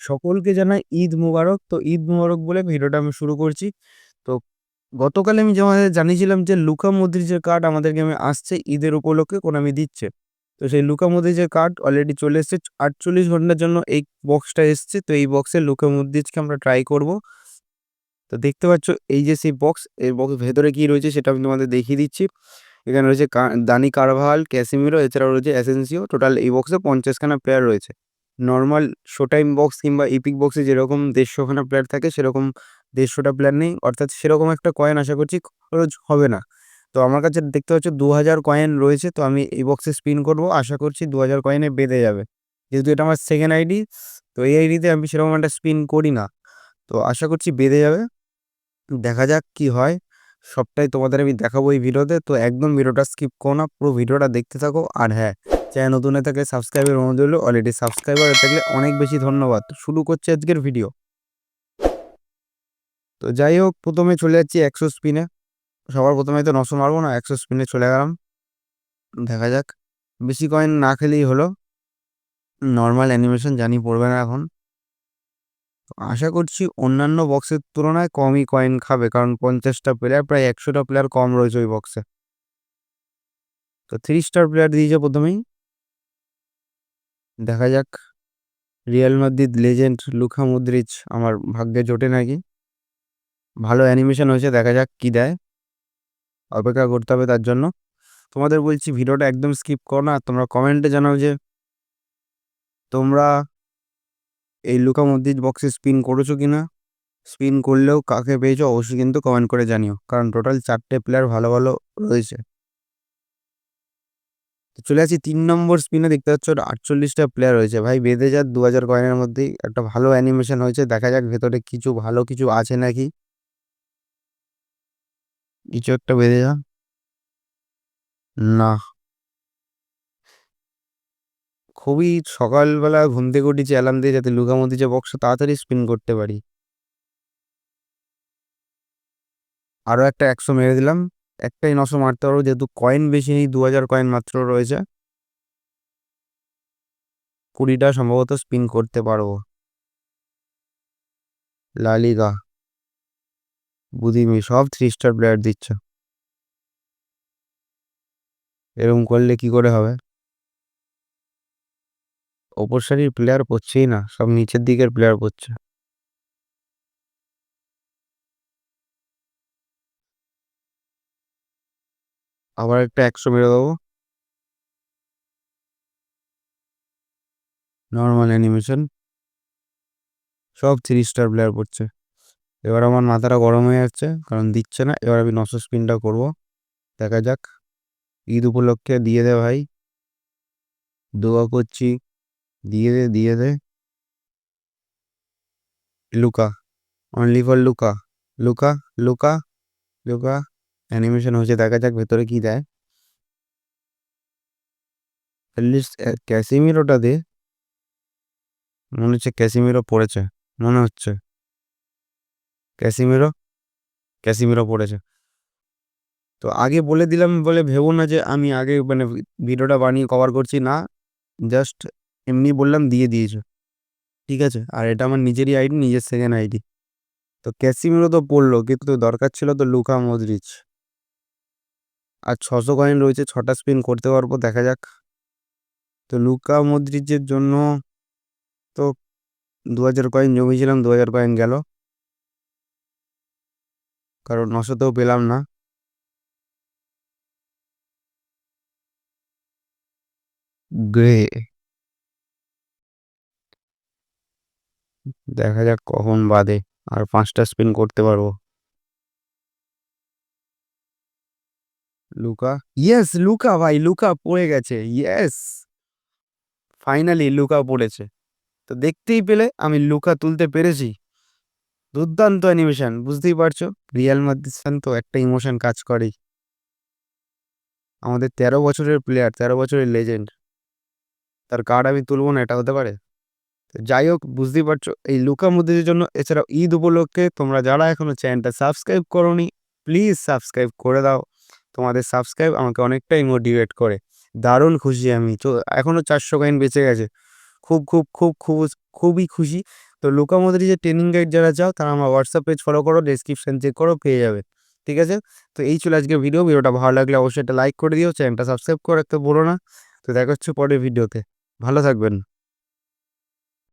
সকলকে জানাই ঈদ মুবারক। তো ঈদ মুবারক বলে ভিডিওটা আমি শুরু করছি। তো গতকাল আমি তোমাদের জানিয়েছিলাম যে লুকা মদ্রিচের কার্ড আমাদের গেমে আসছে ঈদের উপলক্ষে কোনামি দিচ্ছে। তো সেই লুকা মদ্রিচের কার্ড অলরেডি চলে এসেছে। আটচল্লিশ ঘণ্টার জন্য এই বক্সটা এসছে। তো এই বক্সে লুকা মদ্রিচকে আমরা ট্রাই করব। তো দেখতে পাচ্ছ এই যে সেই বক্স এই বক্স ভেতরে কি রয়েছে সেটা আমি তোমাদের দেখিয়ে দিচ্ছি। এখানে রয়েছে দানি কারভাল, ক্যাসিমিরো, এছাড়াও রয়েছে অ্যাসেন্সিও। টোটাল এই বক্সে পঞ্চাশখানা প্লেয়ার রয়েছে। নর্মাল শো টাইম বক্স কিংবা ইপিক বক্সে যেরকম দেড়শোখানা প্লেয়ার থাকে, সেরকম দেড়শোটা প্লেয়ার নেই। অর্থাৎ সেরকম একটা কয়েন আশা করছি খরচ হবে না। তো আমার কাছে দেখতে পাচ্ছ দু হাজার কয়েন রয়েছে, তো আমি এই বক্সে স্পিন করব। আশা করছি দু হাজার কয়েনে বেঁধে যাবে। যেহেতু এটা আমার সেকেন্ড আইডি তো এই আইডিতে আমি সেরকম একটা স্পিন করি না। তো আশা করছি বেঁধে যাবে। দেখা যাক কি হয়। সবটাই তোমাদের আমি দেখাবো এই ভিডিওতে তো। একদম ভিডিওটা স্কিপ করো না, পুরো ভিডিওটা দেখতে থাকো। আর হ্যাঁ চ্যানেল নতুন হয়ে থাকলে সাবস্ক্রাইবের অনুরোধ হলো অলরেডি সাবস্ক্রাইবার থাকলে অনেক বেশি ধন্যবাদ। শুরু করছি আজকের ভিডিও তো যাই হোক, প্রথমে চলে যাচ্ছি একশো স্পিনে সবার প্রথমে তো নশো মারবো না, একশো স্পিনে চলে গেলাম। দেখা যাক। বেশি কয়েন না খেলেই হলো। নর্মাল অ্যানিমেশন জানি পড়বে না এখন। আশা করছি অন্যান্য বক্সের তুলনায় কমই কয়েন খাবে, কারণ পঞ্চাশটা প্লেয়ার প্রায় একশোটা প্লেয়ার কম রয়েছে ওই বক্সে তো থ্রি স্টার প্লেয়ার দিয়েছে প্রথমেই। দেখা যাক। Real Madrid legend Luka Modric আমার ভাগ্যে জোটে নাকি। ভালো অ্যানিমেশন হয়েছে, দেখা যাক কি দেয়। অপেক্ষা করতে হবে তার জন্য। তোমাদের বলছি ভিডিওটা একদম স্কিপ করো না, তোমরা কমেন্টে জানাও যে তোমরা এই লুকা মদ্রিচ বক্সে স্পিন করেছ কি না স্পিন করলেও কাকে পেয়েছ, অবশ্যই কিন্তু কমেন্ট করে জানিও। কারণ টোটাল চারটে প্লেয়ার ভালো ভালো রয়েছে। তো চলে আসি তিন নম্বর স্পিনে, দেখতে পাচ্ছ আটচল্লিশটা প্লেয়ার রয়েছে। ভাই, বেঁধে যাক দু হাজার কয়েনের মধ্যেই একটা ভালো অ্যানিমেশন হয়েছে। দেখা যাক ভেতরে কিছু ভালো কিছু আছে নাকি। কিছু একটা বেঁধে যা। না। খুবই সকালবেলা ঘুম থেকে উঠেছি অ্যালার্ম দিয়ে যাতে লুকা মদিচে বক্স তাড়াতাড়ি স্পিন করতে পারি। আরও একটা একশো মেরে দিলাম। একটাই নশো মারতে পারব, যেহেতু কয়েন বেশি নেই দু হাজার কয়েন মাত্র রয়েছে। কুড়িটা সম্ভবত স্পিন করতে পারব। লালিগা। বুদিমি সব থ্রি স্টার প্লেয়ার দিচ্ছে। এরকম করলে কি করে হবে? ওপর সারির প্লেয়ার পড়ছেই না, সব নিচের দিকের প্লেয়ার পড়ছে। আবার একটা একশো মেরে দেবো। নর্মাল অ্যানিমেশন সব থ্রি স্টার প্লেয়ার পড়ছে। এবার আমার মাথাটা গরম হয়ে যাচ্ছে, কারণ দিচ্ছে না। এবার আমি নশো স্পিনটা করব। দেখা যাক। ঈদ উপলক্ষে দিয়ে দে ভাই। দোয়া করছি। দিয়ে দে দিয়ে দে। Luka. Only for Luka. Luka Luka Luka. Animation হয়েছে দেখা যাক ভেতরে কি দেয়। ক্যাসিমিরোটা দে। মনে হচ্ছে ক্যাসিমিরো পড়েছে, মনে হচ্ছে। ক্যাসিমিরো ক্যাসিমিরো পড়েছে। তো আগে বলে দিলাম, বলে ভেবো না যে আমি আগে মানে ভিডিওটা বানিয়ে কভার করছি, না। জাস্ট এমনি বললাম, দিয়ে দিয়েছে। ঠিক আছে? আর এটা আমার নিজেরই আইডি নিজের সেকেন্ড আইডি তো ক্যাসিমিরো তো পড়ল, কিন্তু দরকার ছিল তো লুকা মদ্রিচ আর ছশো কয়েন রয়েছে, ছটা স্পিন করতে পারব, দেখা যাক। তো লুকা মদ্রিচের জন্য তো দু হাজার কয়েন জমিয়েছিলাম দু হাজার কয়েন গেল। কারণ নশোতেও পেলাম না। গ্রে। দেখা যাক কখন বাদে আর পাঁচটা স্পিন করতে পারব। লুকা ইয়েস লুকা ভাই লুকা পড়ে গেছে। ইয়েস ফাইনালি লুকা পড়েছে। তো দেখতেই পেলে, আমি লুকা তুলতে পেরেছি। দুর্দান্ত অ্যানিমেশন বুঝতেই পারছ? রিয়াল মাদ্রিদ তো একটা ইমোশন কাজ করেই। আমাদের তেরো বছরের প্লেয়ার তেরো বছরের লেজেন্ড তার কার্ড আমি তুলবো না, এটা হতে পারে? যাই হোক, বুঝতেই পারছ, এই লুকা মুদ্রির জন্য এছাড়াও ঈদ উপলক্ষে তোমরা যারা এখনও চ্যানেলটা সাবস্ক্রাইব করোনি প্লিজ সাবস্ক্রাইব করে দাও। তোমাদের সাবস্ক্রাইব আমাকে অনেকটাই মোটিভেট করে। দারুণ খুশি আমি। তো এখনও চারশো কয়েন বেঁচে গেছে। খুব খুব খুব খুব, খুবই খুশি। তো লুকা যে ট্রেনিং গাইড যারা চাও, তারা আমার হোয়াটসঅ্যাপ পেজ ফলো করো ডেসক্রিপশন চেক করো, পেয়ে যাবে। ঠিক আছে? তো এই ছিল আজকের ভিডিও ভিডিওটা ভালো লাগলে অবশ্যই একটা লাইক করে দিও। চ্যানেলটা সাবস্ক্রাইব করে রাখতে বলো না। তো দেখা হচ্ছে পরের ভিডিওতে ভালো থাকবেন।